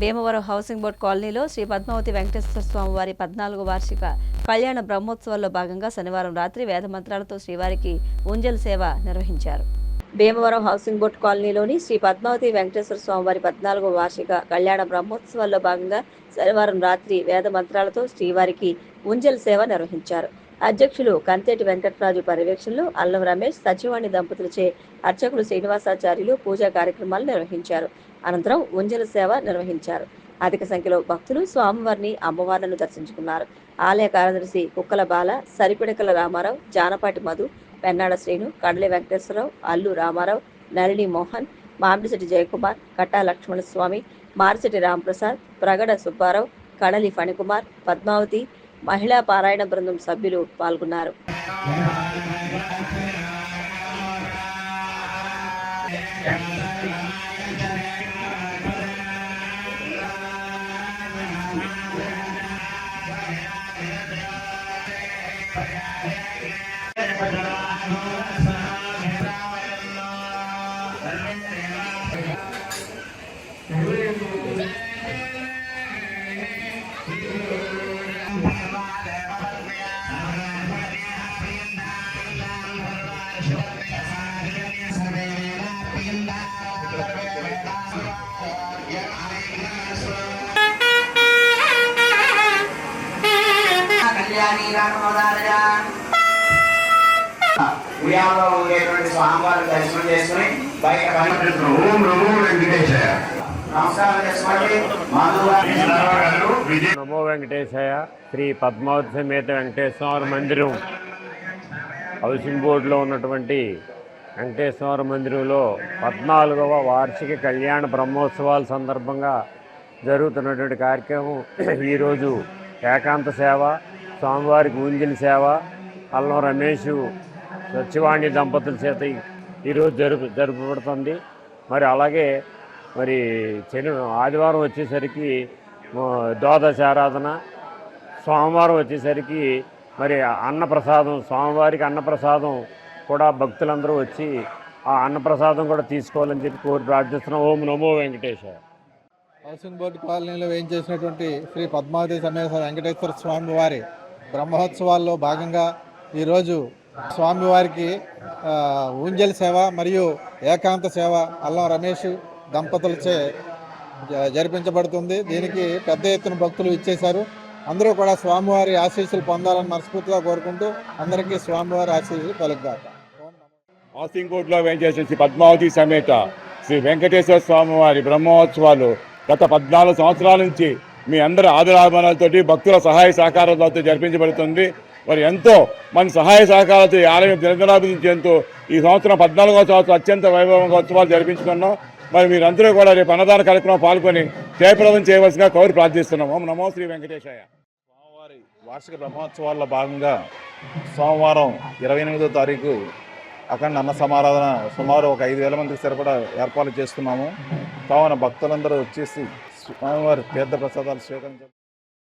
Bhimavaram housing board కాలనీలో శ్రీ పద్మావతి వెంకటేశ్వర స్వామి వారి పద్నాలుగు వార్షిక కళ్యాణ బ్రహ్మోత్సవాల్లో భాగంగా శనివారం రాత్రి వేద మంత్రాలతో శ్రీవారికి ఉంజల్ సేవ నిర్వహించారు. భీమవరం హౌసింగ్ బోర్డ్ కాలనీలోని శ్రీ పద్మావతి వెంకటేశ్వర స్వామి వారి పద్నాలుగో వార్షిక కళ్యాణ బ్రహ్మోత్సవాల్లో భాగంగా శనివారం రాత్రి వేద మంత్రాలతో శ్రీవారికి ఉంజల్ సేవ నిర్వహించారు. అధ్యక్షులు కంతేటి వెంకటరాజు పర్యవేక్షణలో అల్లం రమేష్ సచివాణి దంపతులచే అర్చకులు శ్రీనివాసాచార్యులు పూజా కార్యక్రమాలు నిర్వహించారు. అనంతరం ఉంజల సేవ నిర్వహించారు. అధిక సంఖ్యలో భక్తులు స్వామివారిని అమ్మవార్లను దర్శించుకున్నారు. ఆలయ కార్యదర్శి కుక్కల బాల సరిపిడకల రామారావు జానపాటి మధు పెన్నాడ శ్రీను కడలి వెంకటేశ్వరరావు అల్లు రామారావు నళిని మోహన్ మామిడిశెట్టి జయకుమార్ కట్టా లక్ష్మణ స్వామి మారిశెట్టి రాంప్రసాద్ ప్రగడ సుబ్బారావు కడలి ఫణికుమార్ పద్మావతి మహిళా పారాయణ బృందం సభ్యులు పాల్గొన్నారు. కళ్యాణి ఉయ్యాలో ఉండేటువంటి స్వామివారిని దర్శనం చేసుకుని బయట ఓం నమో వెంకటేశాయ నమస్కారం చేసుకోండి నమో వెంకటేశాయ శ్రీ పద్మావతి సమేత వెంకటేశ్వర మందిరం హౌసింగ్ బోర్డులో ఉన్నటువంటి వెంకటేశ్వర మందిరంలో పద్నాలుగవ వార్షిక కళ్యాణ బ్రహ్మోత్సవాల సందర్భంగా జరుగుతున్నటువంటి కార్యక్రమం. ఈరోజు ఏకాంత సేవ స్వామివారికి ఊంజలి సేవ అల్లం రమేష్ సత్యవాణి దంపతుల చేత ఈరోజు జరుపు జరుపబడుతుంది. మరి అలాగే మరి శని ఆదివారం వచ్చేసరికి ద్వాదశ ఆరాధన సోమవారం వచ్చేసరికి మరి అన్నప్రసాదం స్వామివారికి అన్నప్రసాదం కూడా భక్తులందరూ వచ్చి ఆ అన్నప్రసాదం కూడా తీసుకోవాలని చెప్పి కోరి ప్రార్థిస్తున్నాం. ఓం నమో వెంకటేశ్వర హౌసింగ్ బోర్డు కాలనీలో వేయించేసినటువంటి శ్రీ పద్మావతి సమేత వెంకటేశ్వర స్వామి వారి బ్రహ్మోత్సవాల్లో భాగంగా ఈరోజు స్వామివారికి ఊంజల్ సేవ మరియు ఏకాంత సేవ అల్లం రమేష్ దంపతులచే జ- జరిపించబడుతుంది. దీనికి పెద్ద ఎత్తున భక్తులు ఇచ్చేశారు. అందరూ కూడా స్వామివారి ఆశీస్సులు పొందాలని మనస్ఫూర్తిగా కోరుకుంటూ అందరికీ స్వామివారి ఆశీస్సులు కలుగుతారు హౌసింగ్ కోర్టులో వేయించేసిన శ్రీ పద్మావతి సమేత శ్రీ వెంకటేశ్వర స్వామివారి బ్రహ్మోత్సవాలు గత పద్నాలుగు సంవత్సరాల నుంచి మీ అందరి ఆదరాభిమానాలతోటి భక్తుల సహాయ సహకారాలతో జరిపించబడుతుంది. మరి ఎంతో మన సహాయ సహకారాలతో ఈ ఆలయం దినదినాభివృద్ధి చెందుతూ ఈ సంవత్సరం పద్నాలుగవ సంవత్సరం అత్యంత వైభవంగా ఉత్సవాలు జరిపించుకున్నాం. మరి మీరందరూ కూడా రేపు అన్నదాన కార్యక్రమం పాల్గొని జయప్రదం చేయవలసిందిగా కౌరు ప్రార్థిస్తున్నాం. ఓం నమో శ్రీ వెంకటేశాయ. వార్షిక బ్రహ్మోత్సవాల్లో భాగంగా సోమవారం ఇరవై ఎనిమిదో తారీఖు అఖండ అన్న సమారాధన సుమారు ఒక ఐదు వేల మందికి సరిపడా ఏర్పాట్లు చేస్తున్నాము. కావున భక్తులందరూ వచ్చేసి స్వామివారి తీర్థ ప్రసాదాలు స్వీకరించారు